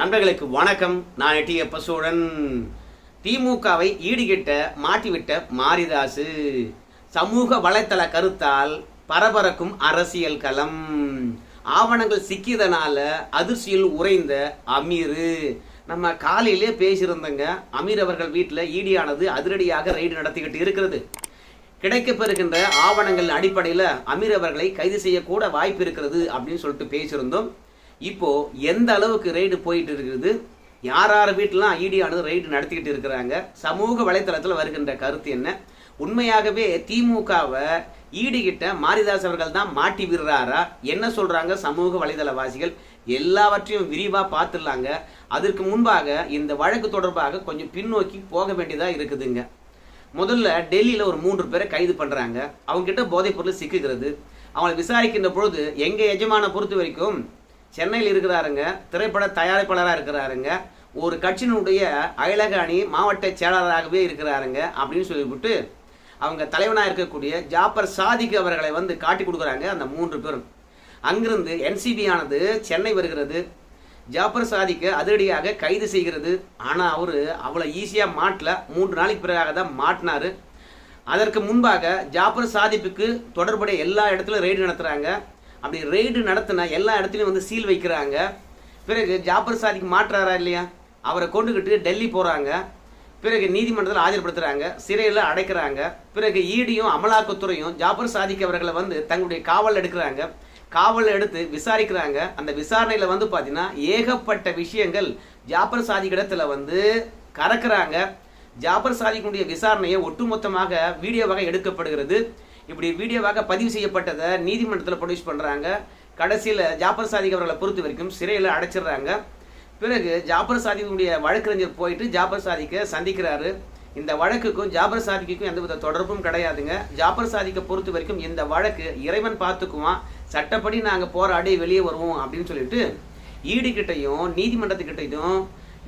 நண்பர்களுக்கு வணக்கம். நான் எட்டிய பசுடன் திமுகவை ஈடுகிட்ட மாட்டிவிட்ட மாரிதாசு. சமூக வலைத்தள கருத்தால் பரபரக்கும் அரசியல் களம். ஆவணங்கள் சிக்கியதனால அதிர்ச்சியில் உறைந்த அமீரு. நம்ம காலையிலே பேசியிருந்தோங்க அமீர் அவர்கள் வீட்டில் ஈடியானது அதிரடியாக ரெய்டு நடத்திக்கிட்டு இருக்கிறது. கிடைக்கப்பெறுகின்ற ஆவணங்கள் அடிப்படையில் அமீர் அவர்களை கைது செய்யக்கூட வாய்ப்பு இருக்கிறது அப்படின்னு சொல்லிட்டு பேசியிருந்தோம். இப்போ எந்த அளவுக்கு ரெய்டு போயிட்டு இருக்குது யார் யார் வீட்டிலாம் ஈடியானது ரெய்டு நடத்திக்கிட்டு இருக்கிறாங்க சமூக வலைத்தளத்தில் வருகின்ற கருத்து என்ன? உண்மையாகவே திமுகவை ஈடுகிட்ட மாரிதாஸ் அவர்கள் தான் மாட்டி விடுறாரா? என்ன சொல்றாங்க சமூக வலைதளவாசிகள்? எல்லாவற்றையும் விரிவாக பார்த்துடலாங்க. அதற்கு முன்பாக இந்த வழக்கு தொடர்பாக கொஞ்சம் பின்னோக்கி போக வேண்டியதாக இருக்குதுங்க. முதல்ல டெல்லியில் ஒரு மூன்று பேரை கைது பண்ணுறாங்க அவங்ககிட்ட போதைப் பொருள் சிக்குகிறது. அவங்களை விசாரிக்கின்ற பொழுது எங்கள் எஜமான பொறுத்த வரைக்கும் சென்னையில் இருக்கிறாருங்க. திரைப்பட தயாரிப்பாளராக இருக்கிறாருங்க. ஒரு கட்சியினுடைய அயலக அணி மாவட்ட செயலாளராகவே இருக்கிறாருங்க அப்படின்னு சொல்லிவிட்டு அவங்க தலைவனாக இருக்கக்கூடிய ஜாப்பர் சாதிக் அவர்களை வந்து காட்டி கொடுக்குறாங்க அந்த மூன்று பேரும். அங்கிருந்து என்சிபி ஆனது சென்னை வருகிறது. ஜாப்பர் சாதிக்கு அதிரடியாக கைது செய்கிறது. ஆனால் அவர் அவ்வளோ ஈஸியாக மாட்டல. மூன்று நாளைக்கு பிறகாக தான் மாட்டினார். அதற்கு முன்பாக ஜாப்பர் சாதிப்புக்கு தொடர்புடைய எல்லா இடத்துலையும் ரெய்டு நடத்துகிறாங்க அப்படி ரெய்டு நடத்தின எல்லா இடத்துலையும் வந்து சீல் வைக்கிறாங்க. பிறகு ஜாபர் சாதிக்கு மாற்றாரா இல்லையா? அவரை கொண்டுக்கிட்டு டெல்லி போகிறாங்க பிறகு நீதிமன்றத்தில் ஆஜர்படுத்துகிறாங்க சிறையில் அடைக்கிறாங்க. பிறகு ஈடியும் அமலாக்கத்துறையும் ஜாபர் சாதிக் அவர்களை வந்து தங்களுடைய காவல் எடுக்கிறாங்க. காவல் எடுத்து விசாரிக்கிறாங்க. அந்த விசாரணையில் வந்து பார்த்தீங்கன்னா ஏகப்பட்ட விஷயங்கள் ஜாபர் சாதிக் இடத்துல வந்து கறக்குறாங்க. ஜாபர் சாதிக்குடைய விசாரணையை ஒட்டுமொத்தமாக வீடியோவாக எடுக்கப்படுகிறது. இப்படி வீடியோவாக பதிவு செய்யப்பட்டதை நீதிமன்றத்தில் ப்ரொடியூஸ் பண்ணுறாங்க கடைசியில் ஜாபர் சாதிக் அவர்களை பொறுத்த வரைக்கும் சிறையில் அடைச்சிடுறாங்க. பிறகு ஜாபர் சாதிக்குடைய வழக்கறிஞர் போயிட்டு ஜாபர் சாதிக்கை சந்திக்கிறாரு. இந்த வழக்குக்கும் ஜாபர் சாதிக்கும் எந்தவித தொடர்பும் கிடையாதுங்க. ஜாபர் சாதிக்கை பொறுத்த வரைக்கும் இந்த வழக்கு இறைவன் பார்த்துக்குவான். சட்டப்படி நாங்கள் போராடி வெளியே வருவோம் அப்படின்னு சொல்லிட்டு ஈடுகிட்டையும் நீதிமன்றத்துக்கிட்டையும்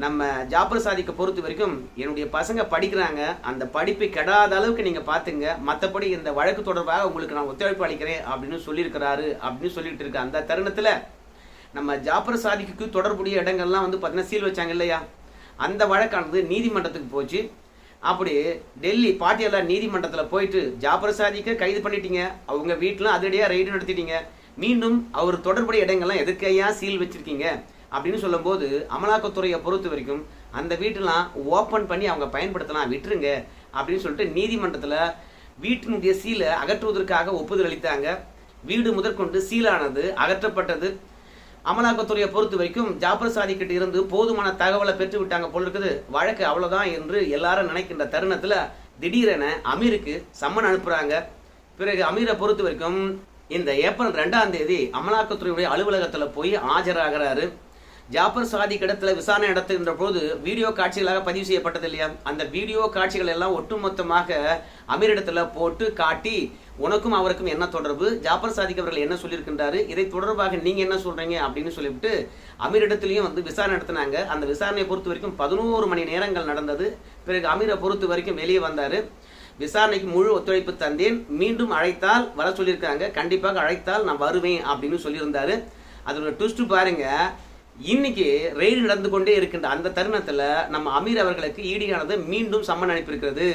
நம்ம ஜாபர் சாதிக்கை பொறுத்த வரைக்கும் என்னுடைய பசங்க படிக்கிறாங்க. அந்த படிப்பை கெடாத அளவுக்கு நீங்கள் பார்த்துங்க மற்றபடி இந்த வழக்கு தொடர்பாக உங்களுக்கு நான் ஒத்துழைப்பு அளிக்கிறேன் அப்படின்னு சொல்லியிருக்கிறாரு அப்படின்னு சொல்லிட்டு இருக்க அந்த தருணத்தில் நம்ம ஜாபர் சாதிக்கு தொடர்புடைய இடங்கள்லாம் வந்து பார்த்தீங்கன்னா சீல் வச்சாங்க இல்லையா? அந்த வழக்கானது நீதிமன்றத்துக்கு போச்சு. அப்படி டெல்லி பாட்டியாலா நீதிமன்றத்தில் போயிட்டு ஜாபர் சாதிக்க கைது பண்ணிட்டீங்க. அவங்க வீட்டிலும் அதிரடியாக ரெய்டு நடத்திட்டீங்க. மீண்டும் அவர் தொடர்புடைய இடங்கள்லாம் எதுக்கையா சீல் வச்சிருக்கீங்க? அப்படின்னு சொல்லும்போது அமலாக்கத்துறையை பொறுத்த வரைக்கும் அந்த வீட்டெல்லாம் ஓப்பன் பண்ணி அவங்க பயன்படுத்தலாம் விட்டுருங்க அப்படின்னு சொல்லிட்டு நீதிமன்றத்தில் வீட்டினுடைய சீலை அகற்றுவதற்காக ஒப்புதல் அளித்தாங்க. வீடு முதற்கொண்டு சீலானது அகற்றப்பட்டது. அமலாக்கத்துறையை பொறுத்த வரைக்கும் ஜாபர் சாதி கிட்ட இருந்து போதுமான தகவலை பெற்று விட்டாங்க போல் இருக்குது. வழக்கு அவ்வளோதான் என்று எல்லாரும் நினைக்கின்ற தருணத்தில் திடீரென அமீருக்கு சம்மன் அனுப்புகிறாங்க பிறகு அமீரை பொறுத்த வரைக்கும் இந்த ஏப்ரல் ரெண்டாம் தேதி அமலாக்கத்துறையுடைய அலுவலகத்தில் போய் ஆஜராகிறாரு. ஜாபர் சாதி இடத்துல விசாரணை நடத்துகின்ற போது வீடியோ காட்சிகளாக பதிவு செய்யப்பட்டது இல்லையா? அந்த வீடியோ காட்சிகள் எல்லாம் ஒட்டுமொத்தமாக அமீரிடத்துல போட்டு காட்டி உனக்கும் அவருக்கும் என்ன தொடர்பு? ஜாபர் சாதிக் அவர்கள் என்ன சொல்லியிருக்கின்றாரு? இதை தொடர்பாக நீங்க என்ன சொல்றீங்க அப்படின்னு சொல்லிவிட்டு அமீரிடத்திலையும் வந்து விசாரணை நடத்தினாங்க. அந்த விசாரணையை பொறுத்த வரைக்கும் பதினோரு மணி நேரங்கள் நடந்தது. பிறகு அமீரை பொறுத்த வரைக்கும் வெளியே வந்தாரு. விசாரணைக்கு முழு ஒத்துழைப்பு தந்தேன். மீண்டும் அழைத்தால் வர சொல்லியிருக்காங்க. கண்டிப்பாக அழைத்தால் நான் வருவேன் அப்படின்னு சொல்லியிருந்தாரு. அதோட ட்விஸ்ட் பாருங்க. இன்னைக்கு ரெய்டு நடந்து கொண்டே இருக்கின்ற அந்த தருணத்தில் நம்ம அமீர் அவர்களுக்கு ஈடியானது மீண்டும் சம்மன் அனுப்பியிருக்கிறது.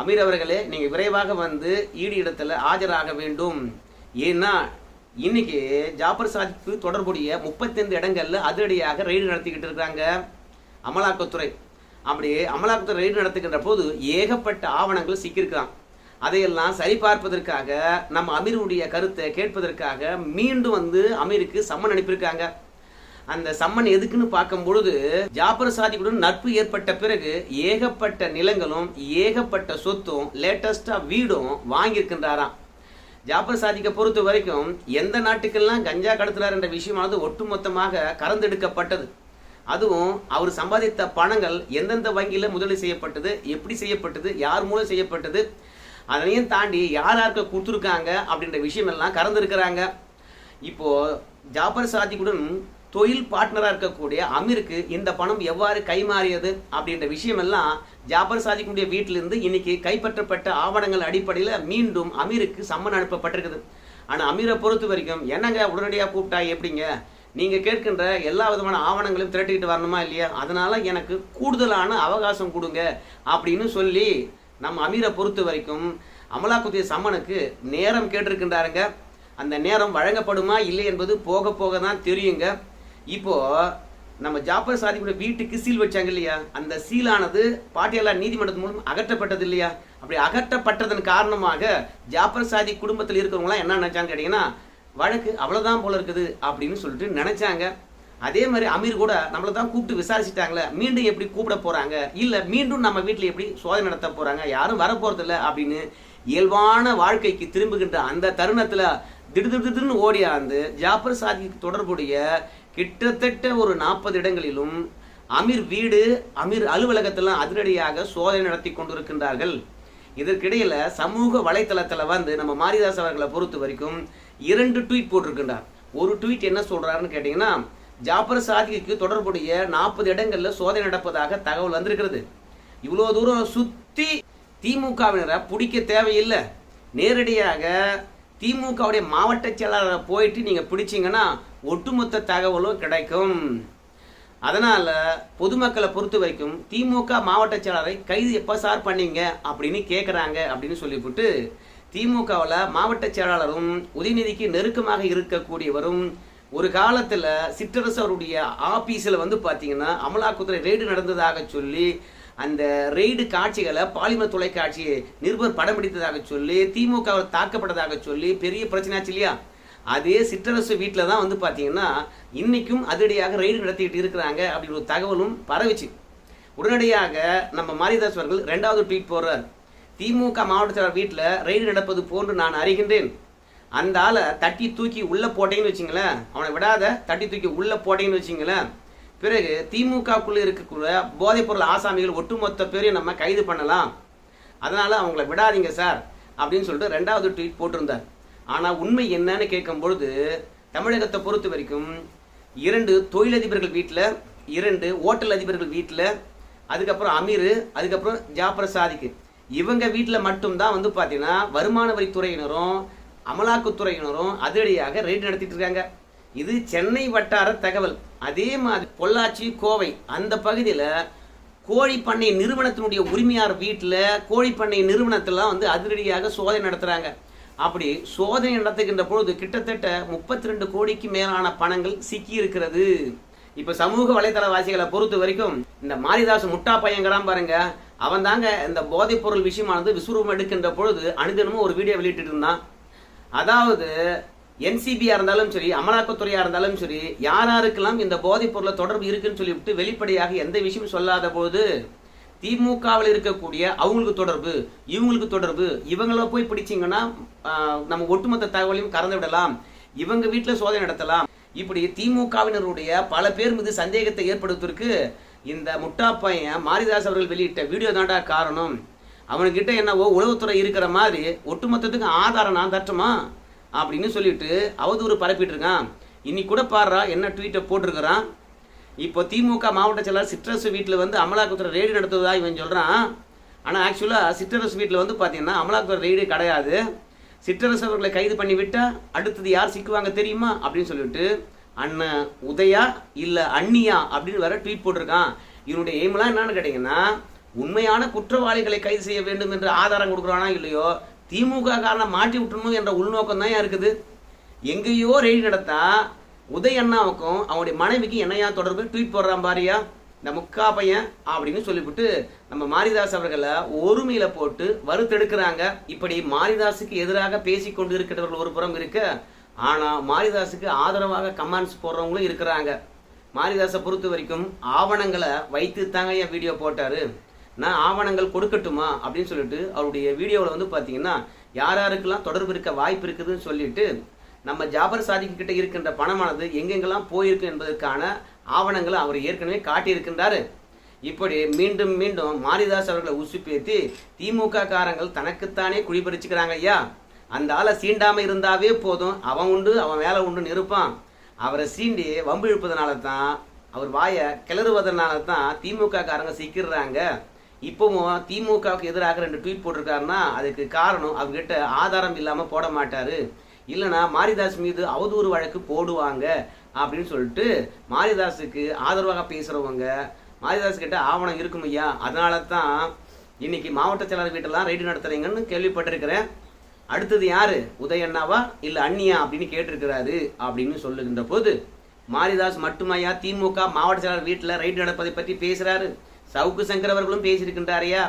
அமீர் அவர்களே நீங்கள் விரைவாக வந்து ஈடி இடத்துல ஆஜராக வேண்டும். ஏன்னா இன்னைக்கு ஜாபர் சாதிக்கு தொடர்புடைய முப்பத்தைந்து இடங்கள்ல அதிரடியாக ரெய்டு நடத்திக்கிட்டு இருக்காங்க அமலாக்கத்துறை. அப்படி அமலாக்கத்துறை ரெய்டு நடத்துகின்ற போது ஏகப்பட்ட ஆவணங்கள் சிக்கியிருக்கான் அதையெல்லாம் சரிபார்ப்பதற்காக நம்ம அமீருடைய கருத்தை கேட்பதற்காக மீண்டும் வந்து அமீருக்கு சம்மன் அனுப்பியிருக்காங்க. அந்த சம்மன் எதுக்குன்னு பார்க்கும் பொழுது ஜாபர் சாதிக்குடன் நட்பு ஏற்பட்ட பிறகு ஏகப்பட்ட நிலங்களும் ஏகப்பட்ட சொத்தும் லேட்டஸ்டா வீடும் வாங்கியிருக்கின்றாராம். ஜாபர் சாதிக்கை பொறுத்த வரைக்கும் எந்த நாட்டுக்கெல்லாம் கஞ்சா கடத்துறார் என்ற விஷயமானது ஒட்டுமொத்தமாக கறந்தெடுக்கப்பட்டது. அதுவும் அவர் சம்பாதித்த பணங்கள் எந்தெந்த வங்கியில் முதலீடு செய்யப்பட்டது எப்படி செய்யப்பட்டது யார் மூலம் செய்யப்பட்டது அதனையும் தாண்டி யார் யாருக்கு கொடுத்துருக்காங்க அப்படின்ற விஷயம் எல்லாம் கறந்துருக்கிறாங்க. இப்போ ஜாபர் சாதிக்குடன் தொழில் பார்ட்னராக இருக்கக்கூடிய அமீருக்கு இந்த பணம் எவ்வாறு கைமாறியது அப்படின்ற விஷயமெல்லாம் ஜாபர் சாதிக்குடைய வீட்டிலிருந்து இன்னைக்கு கைப்பற்றப்பட்ட ஆவணங்கள் அடிப்படையில் மீண்டும் அமீருக்கு சம்மன் அனுப்பப்பட்டிருக்குது. ஆனால் அமீரை பொறுத்த வரைக்கும் என்னங்க உடனடியாக கூப்பிட்டா எப்படிங்க? நீங்கள் கேட்கின்ற எல்லா விதமான ஆவணங்களையும் திரட்டிக்கிட்டு வரணுமா இல்லையா? அதனால் எனக்கு கூடுதலான அவகாசம் கொடுங்க அப்படின்னு சொல்லி நம்ம அமீரை பொறுத்த வரைக்கும் அமலாக்குத்திய சம்மனுக்கு நேரம் கேட்டிருக்கின்றாருங்க. அந்த நேரம் வழங்கப்படுமா இல்லை என்பது போக போக தான் தெரியுங்க. இப்போ நம்ம ஜாஃபர் சாதிக்குடைய வீட்டுக்கு சீல் வச்சாங்க இல்லையா? அந்த சீலானது பாட்டியாளர் நீதிமன்றத்தின் மூலம் அகற்றப்பட்டது இல்லையா? அப்படி அகற்றப்பட்டதன் காரணமாக ஜாஃபர் சாதி குடும்பத்தில் இருக்கிறவங்களாம் என்ன நினைச்சாங்க கேட்டீங்கன்னா வழக்கு அவ்வளோதான் போல இருக்குது அப்படின்னு சொல்லிட்டு நினைச்சாங்க. அதே மாதிரி அமீர் கூட நம்மளை தான் கூப்பிட்டு விசாரிச்சுட்டாங்களே மீண்டும் எப்படி கூப்பிட போகிறாங்க இல்லை மீண்டும் நம்ம வீட்டில் எப்படி சோதனை நடத்த போகிறாங்க யாரும் வர அப்படின்னு இயல்பான வாழ்க்கைக்கு திரும்புகின்ற அந்த தருணத்தில் திடுதிடுன்னு ஓடியாந்து ஜாஃபர் சாதிக்கு தொடர்புடைய கிட்டத்தட்ட ஒரு நாற்பது இடங்களிலும் அமீர் வீடு அமீர் அலுவலகத்தெல்லாம் அதிரடியாக சோதனை நடத்தி கொண்டிருக்கின்றார்கள். இதற்கிடையில் சமூக வலைத்தளத்தில் வந்து நம்ம மாரிதாஸ் அவர்களை பொறுத்த வரைக்கும் இரண்டு ட்வீட் போட்டிருக்கின்றார். ஒரு ட்வீட் என்ன சொல்கிறாருன்னு கேட்டிங்கன்னா ஜாபர் சாதிக்கு தொடர்புடைய நாற்பது இடங்களில் சோதனை நடப்பதாக தகவல் வந்திருக்கிறது. இவ்வளோ தூரம் சுற்றி திமுகவினரை பிடிக்க தேவையில்லை. நேரடியாக திமுகவுடைய மாவட்ட செயலாளரை போயிட்டு நீங்கள் பிடிச்சிங்கன்னா ஒட்டுமொத்த தகவலும் கிடைக்கும். அதனால் பொதுமக்களை பொறுத்த வரைக்கும் திமுக மாவட்ட செயலாளரை கைது எப்போ சார் பண்ணீங்க அப்படின்னு கேட்குறாங்க அப்படின்னு சொல்லிவிட்டு திமுகவில் மாவட்ட செயலாளரும் உதயநிதிக்கு நெருக்கமாக இருக்கக்கூடியவரும் ஒரு காலத்தில் சிற்றரசருடைய ஆபீஸில் வந்து பார்த்தீங்கன்னா அமலாக்கத்துறை ரெய்டு நடந்ததாக சொல்லி அந்த ரெய்டு காட்சிகளை பாலிமர் தொலைக்காட்சி நிருபர் படம் பிடித்ததாக சொல்லி திமுக தாக்கப்பட்டதாக சொல்லி பெரிய பிரச்சனையாச்சு இல்லையா? அதே சிற்றரசு வீட்டில் தான் வந்து பார்த்தீங்கன்னா இன்னைக்கும் அதிரடியாக ரெய்டு நடத்திக்கிட்டு இருக்கிறாங்க அப்படின்ற ஒரு தகவலும் பரவிச்சு. உடனடியாக நம்ம மாரிதாஸ் அவர்கள் ரெண்டாவது ட்வீட் போடுறார். திமுக மாவட்ட வீட்டில் ரெய்டு நடப்பது போன்று நான் அறிகின்றேன். அந்த ஆளை தட்டி தூக்கி உள்ளே போட்டேன்னு வச்சிங்களேன். அவனை விடாத தட்டி தூக்கி உள்ளே போட்டேன்னு வச்சிங்களேன். பிறகு திமுகக்குள்ள இருக்கக்கூடிய போதைப்பொருள் ஆசாமிகள் ஒட்டுமொத்த பேரையும் நம்ம கைது பண்ணலாம். அதனால் அவங்கள விடாதீங்க சார் அப்படின்னு சொல்லிட்டு ரெண்டாவது ட்வீட் போட்டிருந்தார். ஆனால் உண்மை என்னன்னு கேட்கும் பொழுது தமிழகத்தை பொறுத்த வரைக்கும் இரண்டு தொழிலதிபர்கள் வீட்டில் இரண்டு ஓட்டல் அதிபர்கள் வீட்டில் அதுக்கப்புறம் அமீர் அதுக்கப்புறம் ஜாஃபர் சாதிக்கு. இவங்க வீட்டில் மட்டும்தான் வந்து பார்த்தீங்கன்னா வருமான வரித்துறையினரும் அமலாக்கத்துறையினரும் அதிரடியாக ரெய்டு நடத்திட்டு இருக்காங்க. இது சென்னை வட்டார தகவல். அதே மாதிரி பொள்ளாச்சி கோவை அந்த பகுதியில் கோழி பண்ணை நிறுவனத்தினுடைய உரிமையார் வீட்டில் கோழி பண்ணை நிறுவனத்தெல்லாம் வந்து அதிரடியாக சோதனை நடத்துகிறாங்க அப்படி சோதனை நடத்துகின்ற பொழுது கிட்டத்தட்ட முப்பத்தி ரெண்டு கோடிக்கு மேலான பணங்கள் சிக்கி இருக்கிறது. இப்போ சமூக வலைதளவாசிகளை பொறுத்த வரைக்கும் இந்த மாரிதாஸ் முட்டா பையங்கிறான் பாருங்க அவன் தாங்க இந்த போதைப் பொருள் விஷயமானது விஸ்வரூபம் எடுக்கின்ற பொழுது அனுதினமும் ஒரு வீடியோ வெளியிட்டு இருந்தான். அதாவது என்சிபியா இருந்தாலும் சரி அமலாக்கத்துறையா இருந்தாலும் சரி யார் யாருக்கெல்லாம் இந்த போதைப் பொருளை தொடர்பு இருக்குன்னு சொல்லிவிட்டு வெளிப்படையாக எந்த விஷயம் சொல்லாத போது திமுகவில் இருக்கக்கூடிய அவங்களுக்கு தொடர்பு இவங்களுக்கு தொடர்பு இவங்கள போய் பிடிச்சிங்கன்னா நம்ம ஒட்டுமொத்த தகவலையும் கறந்து விடலாம் இவங்க வீட்டில் சோதனை நடத்தலாம். இப்படி திமுகவினருடைய பல பேர் மீது சந்தேகத்தை ஏற்படுத்துவதற்கு இந்த முட்டா பையன் மாரிதாஸ் அவர்கள் வெளியிட்ட வீடியோ தாண்டா காரணம். அவனுக்கிட்ட என்னவோ உளவுத்துறை இருக்கிற மாதிரி ஒட்டுமொத்தத்துக்கு ஆதாரம் நான் தட்டுமா அப்படின்னு சொல்லிட்டு அவதூறு பரப்பிட்டு இருக்கான். இன்னைக்கு கூட பாடுறா என்ன ட்வீட்டை போட்டிருக்கிறான்? இப்போ திமுக மாவட்ட செயலாளர் சிற்றரசு வீட்டில் வந்து அமலாக்கத்துறை ரெய்டு நடத்துவதா இவன் சொல்கிறான் ஆனால் ஆக்சுவலாக சிற்றரசு வீட்டில் வந்து பார்த்தீங்கன்னா அமலாக்கத்துறை ரெய்டு கிடையாது. சிற்றரசு அவர்களை கைது பண்ணிவிட்டால் அடுத்தது யார் சிக்குவாங்க தெரியுமா? அப்படின்னு சொல்லிட்டு அண்ணன் உதயா இல்லை அண்ணியா அப்படின்னு வேற ட்வீட் போட்டிருக்கான். இவனுடைய எய்ம்லாம் என்னன்னு கேட்டிங்கன்னா உண்மையான குற்றவாளிகளை கைது செய்ய வேண்டும் என்று ஆதாரம் கொடுக்குறானா இல்லையோ? திமுக காரனை மாட்டி விட்டணும் என்ற உள்நோக்கம் தான் இருக்குது? எங்கேயோ ரெய்டு நடத்தா உதய் அண்ணாவுக்கும் அவனுடைய மனைவிக்கும் என்னையா தொடர்பு? ட்வீட் போடுறான் பாரியா. இந்த முக்கா பையன் அப்படின்னு சொல்லிவிட்டு நம்ம மாரிதாஸ் அவர்களை ஒருமையில போட்டு வறுத்தெடுக்கிறாங்க. இப்படி மாரிதாஸுக்கு எதிராக பேசி கொண்டு இருக்கிறவர்கள் ஒரு புறம் இருக்க ஆனால் மாரிதாஸுக்கு ஆதரவாக கமெண்ட்ஸ் போடுறவங்களும் இருக்கிறாங்க. மாரிதாஸை பொறுத்த வரைக்கும் ஆவணங்களை வைத்து தாங்க என் வீடியோ போட்டாரு. நான் ஆவணங்கள் கொடுக்கட்டுமா அப்படின்னு சொல்லிட்டு அவருடைய வீடியோவில் வந்து பார்த்தீங்கன்னா யார் யாருக்கெல்லாம் தொடர்பு இருக்க வாய்ப்பு இருக்குதுன்னு சொல்லிட்டு நம்ம ஜாபர் சாதிக்கு கிட்ட இருக்கின்ற பணமானது எங்கெங்கெல்லாம் போயிருக்கு என்பதற்கான ஆவணங்களை அவர் ஏற்கனவே காட்டியிருக்கின்றாரு. இப்படி மீண்டும் மீண்டும் மாரிதாஸ் அவர்களை உசுப்பேத்தி திமுக காரங்கள் தனக்குத்தானே குழிபறிச்சுக்கிறாங்க ஐயா. அந்த ஆளை சீண்டாமல் இருந்தாவே போதும். அவன் உண்டு அவன் வேலை உண்டுன்னு இருப்பான் அவரை சீண்டி வம்பு இழுப்பதனால தான் அவர் வாயை கிளறுவதனால தான் திமுக காரங்க சிக்கிடுறாங்க இப்போவும் திமுகவுக்கு எதிராக ரெண்டு ட்வீட் போட்டிருக்காருன்னா அதுக்கு காரணம் அவர்கிட்ட ஆதாரம் இல்லாமல் போட மாட்டாரு. இல்லைனா மாரிதாஸ் மீது அவதூறு வழக்கு போடுவாங்க அப்படின்னு சொல்லிட்டு மாரிதாஸுக்கு ஆதரவாக பேசுகிறவங்க மாரிதாஸ் கிட்ட ஆவணம் இருக்கும் ஐயா அதனால தான் இன்னைக்கு மாவட்ட செயலாளர் வீட்டெல்லாம் ரைடு நடத்துறீங்கன்னு கேள்விப்பட்டிருக்கிறேன். அடுத்தது யாரு? உதயண்ணாவா இல்லை அண்ணியா அப்படின்னு கேட்டிருக்கிறாரு அப்படின்னு சொல்லுகின்ற போது மாரிதாஸ் மட்டுமையா திமுக மாவட்ட செயலாளர் வீட்டில் ரைடு நடப்பதை பற்றி பேசுறாரு. சவுக்கு சங்கர் அவர்களும் பேசியிருக்கின்றாரையா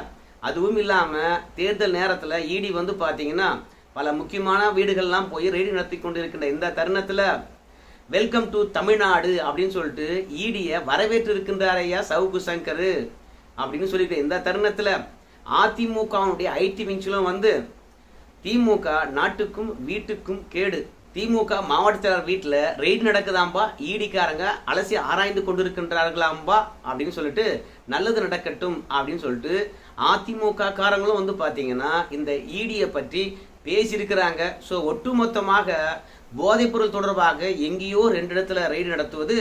அதுவும் இல்லாம தேர்தல் நேரத்துல இடி வந்து பாத்தீங்கன்னா பல முக்கியமான வீடுகள்லாம் போய் ரெய்டு நடத்தி கொண்டிருக்கின்ற இந்த தருணத்துல வெல்கம் டு தமிழ்நாடு அப்படின்னு சொல்லிட்டு ஈடியை வரவேற்று இருக்கின்றாரையா சவுக்கு சங்கர் அப்படின்னு சொல்லிட்டு இந்த தருணத்துல அதிமுகவுடைய ஐடி விங்ஸ்லும் வந்து திமுக நாட்டுக்கும் வீட்டுக்கும் கேடு. திமுக மாவட்ட செயலர் வீட்டில் ரெய்டு நடக்குதாம்பா ஈடிக்காரங்க அலசி ஆராய்ந்து கொண்டிருக்கின்றார்களாம்பா? அப்படின்னு சொல்லிட்டு நல்லது நடக்கட்டும் அப்படின்னு சொல்லிட்டு அதிமுக காரங்களும் வந்து பார்த்தீங்கன்னா இந்த ஈடியை பற்றி பேசியிருக்கிறாங்க. ஸோ ஒட்டுமொத்தமாக போதைப்பொருள் தொடர்பாக எங்கேயோ ரெண்டு இடத்துல ரெய்டு நடத்துவது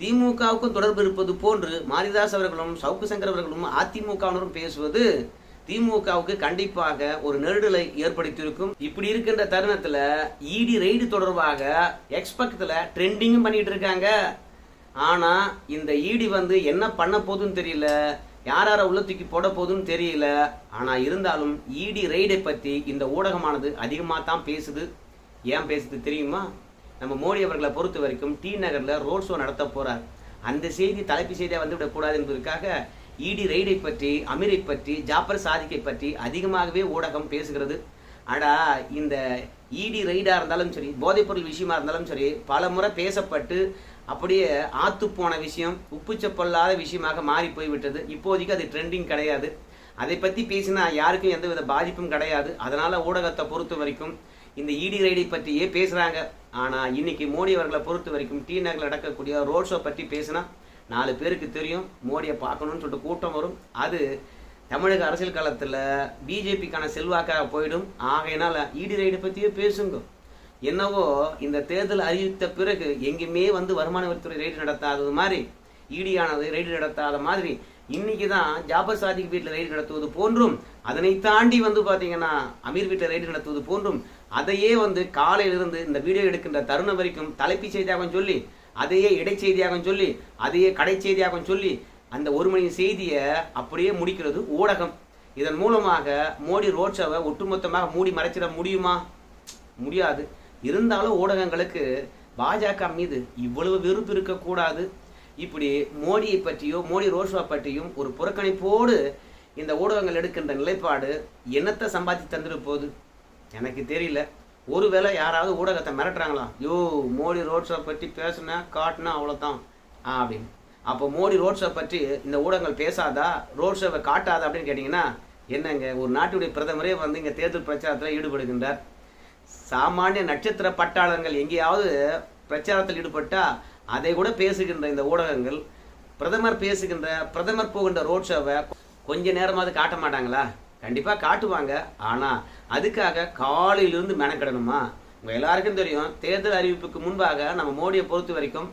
திமுகவுக்கும் தொடர்பு இருப்பது போன்று மாரிதாஸ் அவர்களும் சவுக்கு சங்கர் அவர்களும் அதிமுகவினரும் பேசுவது திமுகவுக்கு கண்டிப்பாக ஒரு நெருடலை ஏற்படுத்தியிருக்கும். இப்படி இருக்கின்ற தருணத்துல இடி ரெய்டு தொடர்பாக எக்ஸ்பெக்ட்ல ட்ரெண்டிங்கும் பண்ணிட்டு இருக்காங்க ஆனா இந்த இடி வந்து என்ன பண்ண போகுதுன்னு தெரியல. யார் யாரை உள்ள தூக்கி போட போகுதுன்னு தெரியல. ஆனா இருந்தாலும் இடி ரெய்டை பத்தி இந்த ஊடகமானது அதிகமாக தான் பேசுது. ஏன் பேசுது தெரியுமா? நம்ம மோடி அவர்களை பொறுத்த வரைக்கும் டி நகர்ல ரோட் ஷோ நடத்த போறார். அந்த செய்தி தலைப்பு செய்தியாக வந்து விடக்கூடாது என்பதற்காக இடி ரெய்டை பற்றி அமீரை பற்றி ஜாப்பர் சாதிக்கை பற்றி அதிகமாகவே ஊடகம் பேசுகிறது. ஆனா இந்த இடி ரெய்டா இருந்தாலும் சரி போதைப்பொருள் விஷயமா இருந்தாலும் சரி பல முறை பேசப்பட்டு அப்படியே ஆத்து போன விஷயம் உப்புச்சப்பல்லாத விஷயமாக மாறி போய்விட்டது. இப்போதைக்கு அது ட்ரெண்டிங் கிடையாது. அதை பத்தி பேசினா யாருக்கும் எந்தவித பாதிப்பும் கிடையாது. அதனால ஊடகத்தை பொறுத்த வரைக்கும் இந்த இடி ரைடை பற்றியே பேசுறாங்க. ஆனா இன்னைக்கு மோடி அவர்களை பொறுத்த வரைக்கும் டி நகரில் நடக்கக்கூடிய ரோட் ஷோ பற்றி பேசினா நாலு பேருக்கு தெரியும் மோடியை பார்க்கணும்னு சொல்லிட்டு கூட்டம் வரும். அது தமிழக அரசியல் காலத்தில் பிஜேபிக்கான செல்வாக்காக போயிடும். ஆகையினால ஈடி ரைடு பற்றியே பேசுங்க. என்னவோ இந்த தேர்தல் அறிவித்த பிறகு எங்கேயுமே வந்து வருமான வரித்துறை ரைடு நடத்தாதது மாதிரி ஈடியானது ரைடு நடத்தாத மாதிரி இன்னைக்கு தான் ஜாபர் சாதிக் வீட்டில் ரைடு நடத்துவது போன்றும் அதனை தாண்டி வந்து பார்த்தீங்கன்னா அமீர் வீட்டில் ரைடு நடத்துவது போன்றும் அதையே வந்து காலையிலிருந்து இந்த வீடியோ எடுக்கின்ற தருணம் வரைக்கும் தலைப்பு செய்தியாக சொல்லி அதையே இடைச்செய்தியாக சொல்லி அதையே கடை சொல்லி அந்த ஒரு மணி செய்தியை அப்படியே முடிக்கிறது ஊடகம். இதன் மூலமாக மோடி ரோட் ஷோவை ஒட்டுமொத்தமாக மூடி மறைச்சிட முடியுமா? முடியாது. இருந்தாலும் ஊடகங்களுக்கு பாஜக மீது இவ்வளவு வெறுப்பு இருக்கக்கூடாது. இப்படி மோடியை பற்றியோ மோடி ரோஷா பற்றியும் ஒரு புறக்கணிப்போடு இந்த ஊடகங்கள் எடுக்கின்ற நிலைப்பாடு என்னத்தை சம்பாதித்து தந்துட்டு போகுது? எனக்கு தெரியல. ஒருவேளை யாராவது ஊடகத்தை மிரட்டுறாங்களா? யோ மோடி ரோட் ஷோ பற்றி பேசுனா காட்டினா அவ்வளோதான் அப்படின்னு. அப்போ மோடி ரோட் ஷோ பற்றி இந்த ஊடகங்கள் பேசாதா? ரோட் ஷோவை காட்டாதா அப்படின்னு கேட்டிங்கன்னா என்னங்க ஒரு நாட்டுடைய பிரதமரே வந்து இங்கே தேர்தல் பிரச்சாரத்தில் ஈடுபடுகின்றார். சாமானிய நட்சத்திர பட்டாளர்கள் எங்கேயாவது பிரச்சாரத்தில் ஈடுபட்டால் அதை கூட பேசுகின்ற இந்த ஊடகங்கள் பிரதமர் பேசுகின்ற பிரதமர் போகின்ற ரோட் ஷோவை கொஞ்ச நேரமாவது காட்ட மாட்டாங்களா? கண்டிப்பாக காட்டுவாங்க. ஆனால் அதுக்காக காலையிலிருந்து மெனக்கிடணுமா? உங்கள் எல்லாருக்கும் தெரியும் தேர்தல் அறிவிப்புக்கு முன்பாக நம்ம மோடியை பொறுத்த வரைக்கும்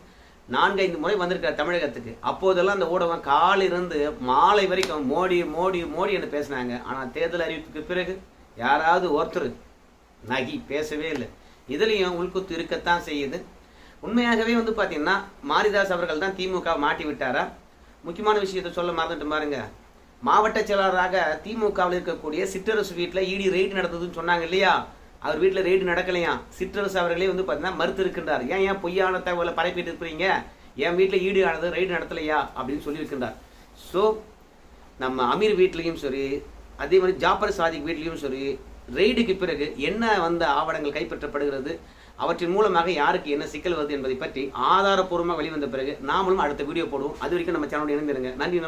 நான்கைந்து முறை வந்திருக்கார் தமிழகத்துக்கு. அப்போதெல்லாம் அந்த ஊடகம் காலையிலிருந்து மாலை வரைக்கும் மோடி மோடி மோடி என்று பேசினாங்க. ஆனால் தேர்தல் அறிவிப்புக்கு பிறகு யாராவது ஒருத்தர் நகி பேசவே இல்லை. இதுலேயும் உள்குத்து இருக்கத்தான் செய்யுது. உண்மையாகவே வந்து பார்த்தீங்கன்னா மாரிதாஸ் அவர்கள் தான் திமுக மாட்டி விட்டாரா? முக்கியமான விஷயத்தை சொல்ல மறந்துட்டு பாருங்க. மாவட்ட செயலாளராக திமுகவில் இருக்கக்கூடிய சிற்றரசு வீட்டில் இடி ரெய்டு நடந்ததுன்னு சொன்னாங்க இல்லையா? அவர் வீட்டில் ரெய்டு நடக்கலையா? சிற்றரசு அவர்களே வந்து பார்த்தீங்கன்னா மறுத்து இருக்கின்றார். ஏன் ஏன் பொய்யான தகவலை பரப்பிட்டு இருக்கிறீங்க? என் வீட்டில் ஈடு ஆனது ரெய்டு நடத்தலையா? அப்படின்னு சொல்லியிருக்கின்றார் ஸோ நம்ம அமீர் வீட்லேயும் சரி அதே மாதிரி ஜாப்பர் சாதிக் வீட்லேயும் சரி ரெய்டுக்கு பிறகு என்ன வந்த ஆவணங்கள் கைப்பற்றப்படுகிறது? அவற்றின் மூலமாக யாருக்கு என்ன சிக்கல் வருது என்பதை பற்றி ஆதாரப்பூர்வமாக வெளிவந்த பிறகு நாமளும் அடுத்த வீடியோ போடுவோம். அது வரைக்கும் நம்ம சேனலோட இணைந்திருங்க. நன்றி.